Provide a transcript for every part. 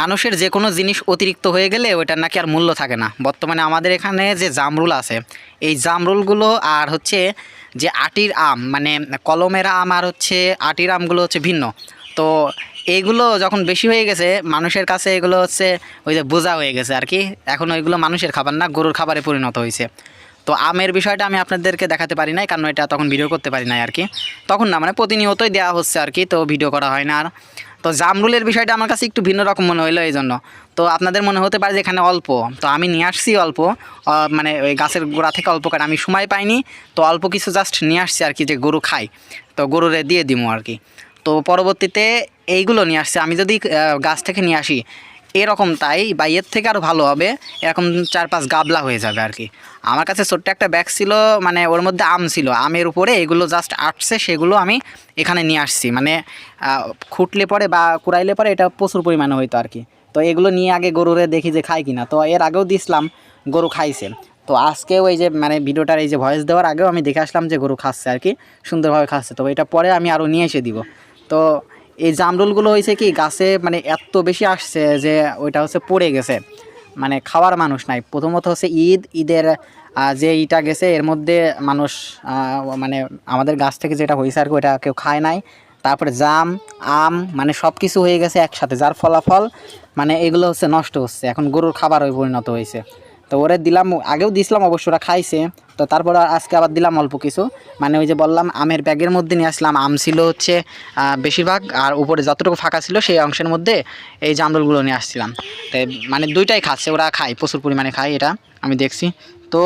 মানুষের যে কোনো জিনিস অতিরিক্ত হয়ে গেলে ওইটার নাকি আর মূল্য থাকে না। বর্তমানে আমাদের এখানে যে জামরুল আছে, এই জামরুলগুলো আর হচ্ছে যে আটির আম মানে কলমের আম আর হচ্ছে আটির আমগুলো হচ্ছে ভিন্ন। তো এইগুলো যখন বেশি হয়ে গেছে, মানুষের কাছে এগুলো হচ্ছে ওই যে বোঝা হয়ে গেছে আর কি। এখন ওইগুলো মানুষের খাবার না, গরুর খাবারে পরিণত হয়েছে। তো আমের বিষয়টা আমি আপনাদেরকে দেখাতে পারি নাই, কারণ এটা তখন ভিডিও করতে পারি নাই আর কি। তখন না মানে প্রতিনিয়তই দেওয়া হচ্ছে আর কি, তো ভিডিও করা হয় না আর। তো জামরুলের বিষয়টা আমার কাছে একটু ভিন্ন রকম মনে হইল এই জন্য তো আপনাদের মনে হতে পারে যে এখানে অল্প, তো আমি নিয়ে আসছি অল্প মানে ওই গাছের গোড়া থেকে অল্প কাটা আমি সময় পাইনি, তো অল্প কিছু জাস্ট নিয়ে আসছি আর কি যে গরু খাই, তো গরুরে দিয়ে দিব আর কি। তো পরবর্তীতে এইগুলো নিয়ে আসছে, আমি যদি গাছ থেকে নিয়ে আসি এরকম তাই, বা এর থেকে আরও ভালো হবে। এরকম চার পাঁচ গাবলা হয়ে যাবে আর কি। আমার কাছে ছোট্ট একটা ব্যাগ ছিল মানে ওর মধ্যে আম ছিল। আমের উপরে এগুলো জাস্ট আটছে, সেগুলো আমি এখানে নিয়ে আসছি। মানে খুঁটলে পরে বা কুড়াইলে পরে এটা প্রচুর পরিমাণে হইতো আর কি। তো এগুলো নিয়ে আগে গরুরে দেখি যে খায় কিনা। তো এর আগেও দিয়েছিলাম গরু খাইছে। তো আজকেও ওই যে মানে ভিডিওটার এই যে ভয়েস দেওয়ার আগেও আমি দেখে আসলাম যে গরু খাচ্ছে আর কি, সুন্দরভাবে খাচ্ছে। তো এটা পরে আমি আরও নিয়ে এসে দিব। তো এই জামরুলগুলো হয়েছে কি, গাছে মানে এত বেশি আসছে যে ওইটা হচ্ছে পড়ে গেছে। মানে খাওয়ার মানুষ নাই। প্রথমত হচ্ছে ঈদ, ঈদের যে ইটা গেছে, এর মধ্যে মানুষ মানে আমাদের গাছ থেকে যেটা হয়েছে আর কি, ওইটা কেউ খায় নাই। তারপরে জাম, আম মানে সব কিছু হয়ে গেছে একসাথে, যার ফলাফল মানে এগুলো হচ্ছে নষ্ট হচ্ছে। এখন গরুর খাবার হয়ে পরিণত হয়েছে। তো ওরা দিলাম, আগেও দিছিলাম, অবশ্য ওরা খাইছে। তো তারপর আজকে আবার দিলাম অল্প কিছু। মানে ওই যে বললাম, আমের ব্যাগের মধ্যে নিয়ে আসলাম। আম ছিল হচ্ছে বেশিরভাগ, আর উপরে যতটুকু ফাঁকা ছিল সেই অংশের মধ্যে এই জামরুলগুলো নিয়ে আসছিলাম। তাই মানে দুইটাই খাচ্ছে, ওরা খায়, প্রচুর পরিমাণে খায় এটা, আমি দেখছি। তো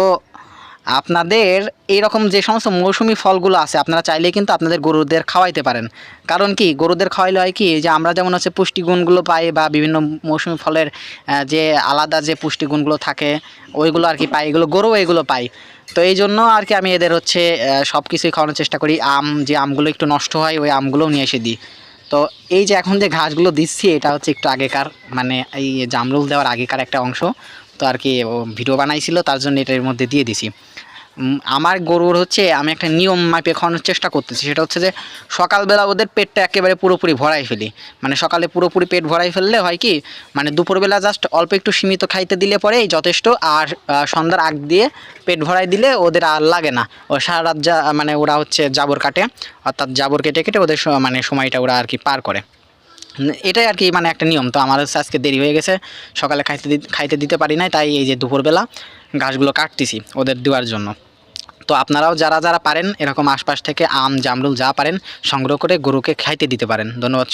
আপনাদের এইরকম যে সমস্ত মৌসুমি ফলগুলো আছে, আপনারা চাইলেই কিন্তু আপনাদের গরুদের খাওয়াইতে পারেন। কারণ কি, গরুদের খাওয়াইলে হয় কি যে আমরা যেমন হচ্ছে পুষ্টিগুণগুলো পাই বা বিভিন্ন মৌসুমি ফলের যে আলাদা যে পুষ্টিগুণগুলো থাকে, ওইগুলো আর কি পাই, এগুলো গরু এগুলো পাই। তো এই জন্য আর কি আমি এদের হচ্ছে সব কিছুই খাওয়ানোর চেষ্টা করি। আম, যে আমগুলো একটু নষ্ট হয়, ওই আমগুলোও নিয়ে এসে দিই। তো এই যে এখন যে ঘাসগুলো দিচ্ছি, এটা হচ্ছে একটু আগেকার মানে এই জামরুল দেওয়ার আগেকার একটা অংশ। তো আর কি ভিডিও বানাইছিল, তার জন্য এটার মধ্যে দিয়ে দিছি। আমার গরুর হচ্ছে আমি একটা নিয়ম মাপিয়ে খাওয়ানোর চেষ্টা করতেছি। সেটা হচ্ছে যে সকালবেলা ওদের পেটটা একেবারে পুরোপুরি ভরাই ফেলি। মানে সকালে পুরোপুরি পেট ভরাই ফেললে হয় কি মানে দুপুরবেলা জাস্ট অল্প একটু সীমিত খাইতে দিলে পরেই যথেষ্ট আর সন্ধ্যার আগ দিয়ে পেট ভরাই দিলে ওদের আর লাগে না। ও সারা রাত যা মানে ওরা হচ্ছে জাবর কাটে, অর্থাৎ জাবর কেটে কেটে ওদের মানে সময়টা ওরা আর কি পার করে। এটাই আর কি মানে একটা নিয়ম। তো আমার হচ্ছে আজকে দেরি হয়ে গেছে, সকালে খাইতে খাইতে দিতে পারি নাই, তাই এই যে দুপুরবেলা ঘাসগুলো কাটতেছি ওদের দেওয়ার জন্য। তো আপনারাও যারা যারা পারেন, এরকম আশপাশ থেকে আম, জামরুল যা পারেন, সংগ্রহ করে গরুকে খাইতে দিতে পারেন। ধন্যবাদ